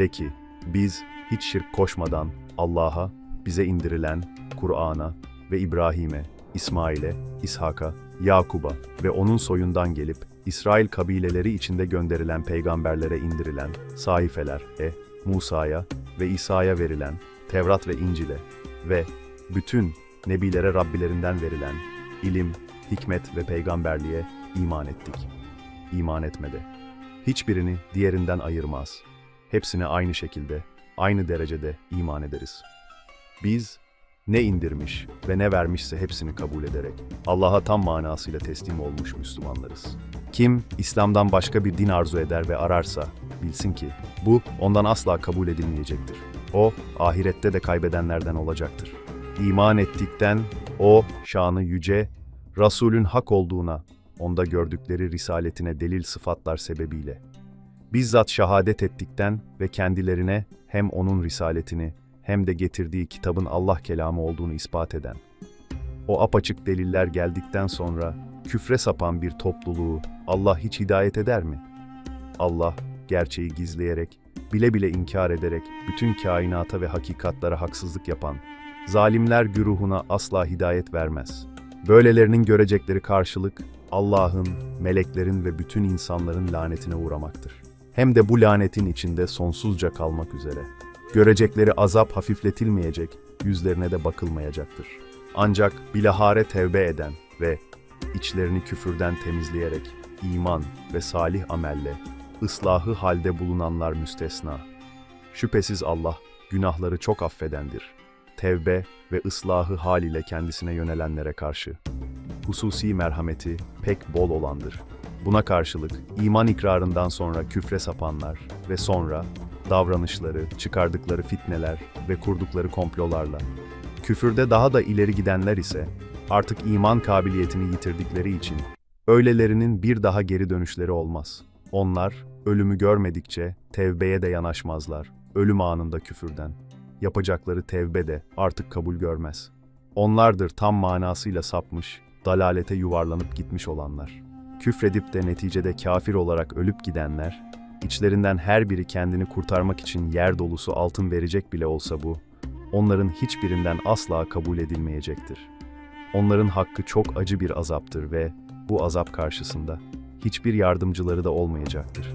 De ki, biz hiç şirk koşmadan Allah'a, bize indirilen Kur'an'a ve İbrahim'e, İsmail'e, İshak'a, Yakub'a ve onun soyundan gelip İsrail kabileleri içinde gönderilen peygamberlere indirilen sahifeler e, Musa'ya ve İsa'ya verilen Tevrat ve İncil'e ve bütün nebilere Rabbilerinden verilen ilim, hikmet ve peygamberliğe iman ettik. İman etmedi. Hiçbirini diğerinden ayırmaz. Hepsine aynı şekilde, aynı derecede iman ederiz. Biz ne indirmiş ve ne vermişse hepsini kabul ederek Allah'a tam manasıyla teslim olmuş Müslümanlarız. Kim İslam'dan başka bir din arzu eder ve ararsa bilsin ki bu ondan asla kabul edilmeyecektir. O ahirette de kaybedenlerden olacaktır. İman ettikten o şanı yüce, Resulün hak olduğuna, onda gördükleri risaletine delil sıfatlar sebebiyle bizzat şehadet ettikten ve kendilerine hem onun risaletini hem de getirdiği kitabın Allah kelamı olduğunu ispat eden. O apaçık deliller geldikten sonra küfre sapan bir topluluğu Allah hiç hidayet eder mi? Allah gerçeği gizleyerek, bile bile inkar ederek bütün kainata ve hakikatlara haksızlık yapan, zalimler güruhuna asla hidayet vermez. Böylelerinin görecekleri karşılık Allah'ın, meleklerin ve bütün insanların lanetine uğramaktır. Hem de bu lanetin içinde sonsuzca kalmak üzere. Görecekleri azap hafifletilmeyecek, yüzlerine de bakılmayacaktır. Ancak bilahare tevbe eden ve içlerini küfürden temizleyerek iman ve salih amelle ıslahı halde bulunanlar müstesna. Şüphesiz Allah günahları çok affedendir. Tevbe ve ıslahı hal ile kendisine yönelenlere karşı hususi merhameti pek bol olandır. Buna karşılık iman ikrarından sonra küfre sapanlar ve sonra davranışları, çıkardıkları fitneler ve kurdukları komplolarla küfürde daha da ileri gidenler ise artık iman kabiliyetini yitirdikleri için öylelerinin bir daha geri dönüşleri olmaz. Onlar ölümü görmedikçe tevbeye de yanaşmazlar. Ölüm anında küfürden. Yapacakları tevbe de artık kabul görmez. Onlardır tam manasıyla sapmış, dalalete yuvarlanıp gitmiş olanlar. Küfredip de neticede kafir olarak ölüp gidenler, içlerinden her biri kendini kurtarmak için yer dolusu altın verecek bile olsa bu, onların hiçbirinden asla kabul edilmeyecektir. Onların hakkı çok acı bir azaptır ve bu azap karşısında hiçbir yardımcıları da olmayacaktır.